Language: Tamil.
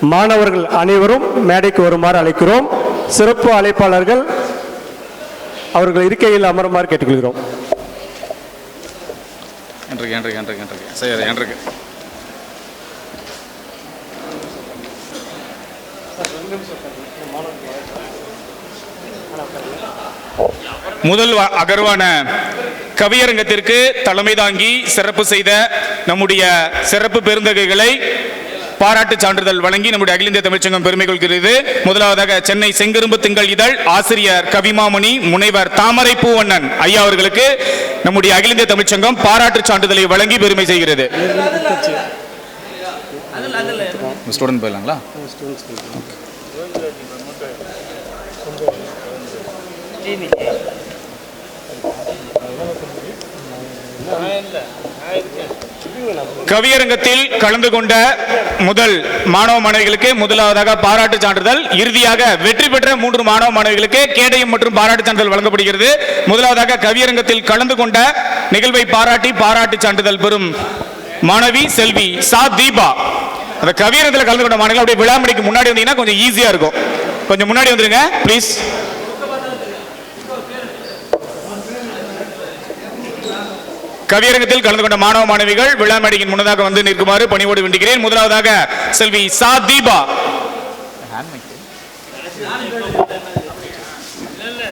மாணவர்கள் அனைவரும் மேடைக்கு வருமாறு அழைக்கிறோம். சிறப்பு அழைப்பாளர்கள் அவர்கள் இருக்கையில் அமருமாறு கேட்டுக்கொள்கிறோம். என்றைக்கு என்றைக்கு என்றைக்கு என்றைக்கு சரி என்றைக்கு முதல் அகர்வான கவியரங்கத்திற்கு தலைமை தாங்கி சிறப்பு செய்த நம்முடைய சிறப்பு பெருந்தகைகளை பாராட்டு சான்றிதழ் வழங்கி நம்முடைய அகில இந்திய தமிழ்ச்சங்கம் பெருமை கொள்கிறது. முதலாவதாக சென்னை செங்கரும்பு திங்கள் இதழ் ஆசிரியர் கவிமாமணி முனைவர் தாமரை பூவண்ணன் ஐயா அவர்களுக்கு நம்முடைய அகில இந்திய தமிழ்ச்சங்கம் பாராட்டு சான்றிதழை வழங்கி பெருமை செய்கிறது. ஸ்டூடெண்ட் போயிடலாங்களா? கவியரங்கத்தில் கலந்து கொண்ட முதல் மாணவ மாணவிகளுக்கு முதலாவதாக பாராட்டு சான்றிதழ். இறுதியாக வெற்றி பெற்ற மூன்று மாணவ மாணவிகளுக்கு கேடயம் மற்றும் பாராட்டு சான்றிதழ் வழங்கப்படுகிறது. முதலாவதாக கவியரங்கத்தில் கலந்து கொண்ட நிகழ்வை பாராட்டி பாராட்டு சான்றிதழ் பெறும் மாணவி செல்வி சா தீபா. அந்த கவியரங்கத்தில் கலந்து கொண்ட மாணவிகள் அப்படியே விழாமணிக்கு முன்னாடி வந்தீங்கன்னா கொஞ்சம் ஈஸியா இருக்கும். கொஞ்சம் முன்னாடி வந்துருங்க ப்ளீஸ் கவியரங்கத்தில் கலந்து கொண்ட மாணவ மாணவிகள் விழாமேடையின் முன்னதாக வந்து நிற்குமாறு பணிவோடு வேண்டுகிறேன் முதலாவதாக செல்வி சா தீபா.